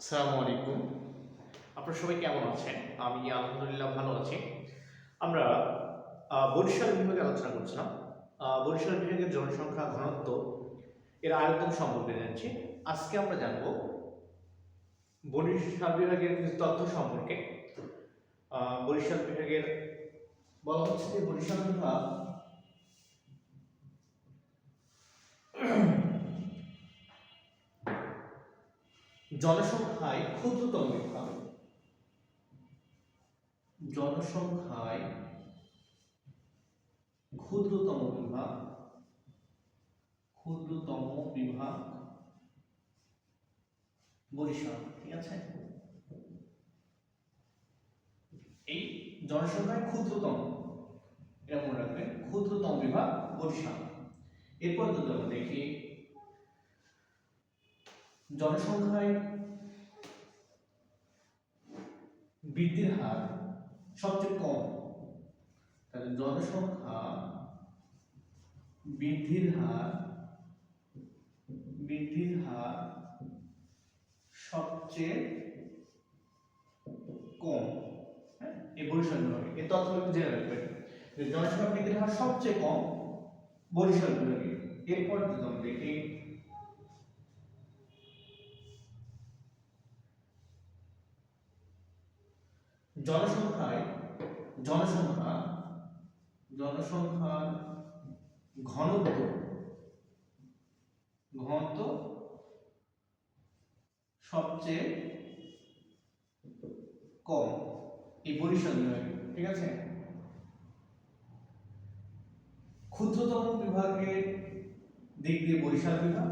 আসসালামু আলাইকুম। আপনারা সবাই কেমন আছেন? আমি আলহামদুলিল্লাহ ভালো আছি। আমরা বরিশাল বিভাগে আলোচনা করছিলাম। বরিশাল বিভাগের জনসংখ্যা, ঘনত্ব, এর আয়তন সম্পর্কে জানছি। আজকে আমরা জানব বরিশাল বিভাগের তথ্য সম্পর্কে। বরিশাল বিভাগের বলা হচ্ছে যে বরিশাল বিভাগ জনসংখ্যায় ক্ষুদ্রতম বিভাগ জনসংখ্যায় ক্ষুদ্রতম বিভাগ ক্ষুদ্রতম বিভাগ, বরিশাল, ঠিক আছে? এই জনসংখ্যায় ক্ষুদ্রতম, এটা মনে রাখবেন, ক্ষুদ্রতম বিভাগ বরিশাল। এরপর যদি আমরা দেখি জনসংখ্যায় বৃদ্ধির হার সবচেয়ে কম। তাহলে জনসংখ্যা বৃদ্ধির হার বৃদ্ধির হার সবচেয়ে কম। হ্যাঁ এই বরিশাল বিভাগে। এই তথ্যগুলো জেনে রাখবেন জনসংখ্যা বৃদ্ধির হার সবচেয়ে কম বরিশাল বিভাগে। এরপর যদি আমরা দেখি জনসংখ্যায়, জনসংখ্যা, জনসংখ্যার ঘনত্ব ঘনত্ব সবচেয়ে কম এই বরিশাল বিভাগে ঠিক আছে? ক্ষুদ্রতম বিভাগের দিক দিয়ে বরিশাল বিভাগ,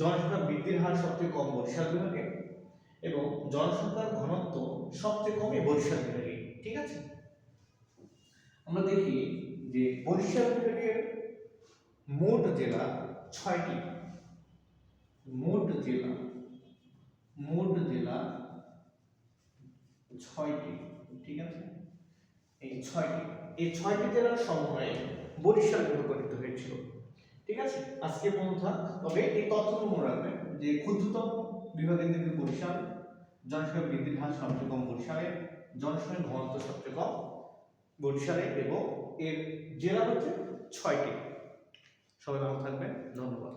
জনসংখ্যা বৃদ্ধির হার সবচেয়ে কম বরিশাল বিভাগে। এবং জনসংখ্যার ঘনত্ব সবচেয়ে কমই বরিশাল বিভাগে ঠিক আছে? আমরা দেখি যে বরিশাল বিভাগের মোট জেলা ছয়টি। মোট জেলা মোট জেলা ছয়টি, ঠিক আছে? এই ছয়টি এই ছয়টি জেলার সমন্বয়ে বরিশাল বিভাগ গঠিত হয়েছিল, ঠিক আছে? আজকে থাক। তবে এই তথ্যগুলো মনে রাখবেন। যে ক্ষুদ্রতম বিভাগের দিকে বরিশাল, জনসংখ্যা বৃদ্ধির হার সবচেয়ে কম বরিশালে জনসংখ্যা ঘনত্ব সবচেয়ে কম বরিশালে এবং এর জেলা হচ্ছে ছয়টি। সবাই ভালো থাকবেন, ধন্যবাদ।